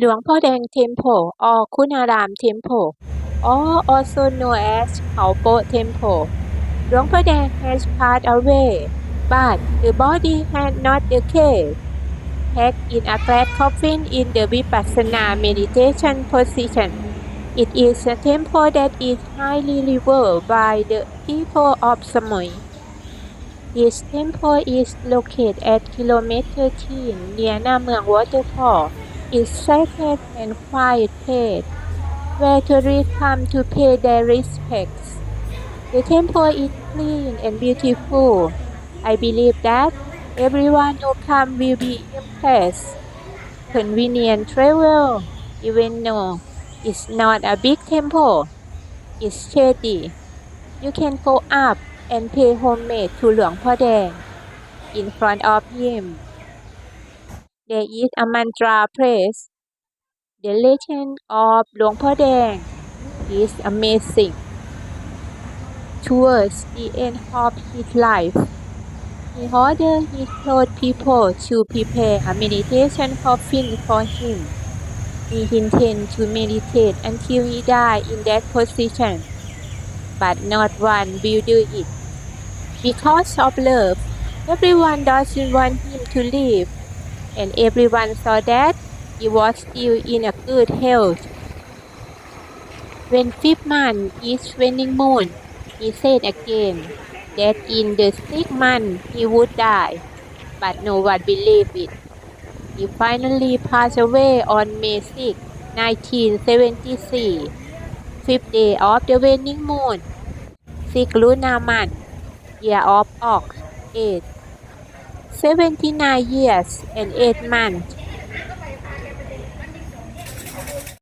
หลวงพ่อแดง Temple or Kunaram Temple or also known as เขาโป๊ะ Temple หลวงพ่อแดง has passed away but the body had not decayed packed in a glass coffin in the Vipassana meditation position. It is a temple that is highly revered by the people of Samui. This temple is located at kilometer 13 near หน้าเมือง Waterfall. is sacred and quiet where tourists come to pay their respects. The temple is clean and beautiful. I believe that everyone who come will be impressed. Convenient travel, even though it's not a big temple, it's shady. You can go up and pay homage to Luang Padang in front of him. There is a mantra place. The legend of Luang Po is amazing. Towards the end of his life, he ordered his old people to prepare a meditation coffin for him. He intended to meditate until he died in that position, but not one will do it. Because of love, everyone doesn't want him to live and everyone saw that he was still in a good health. When fifth month is waning moon, he said again that in the sixth month he would die, but no one believed it. He finally passed away on May 6, 1973, fifth day of the waning moon, sixth lunar month, year of ox, 8. 79 years and 8 months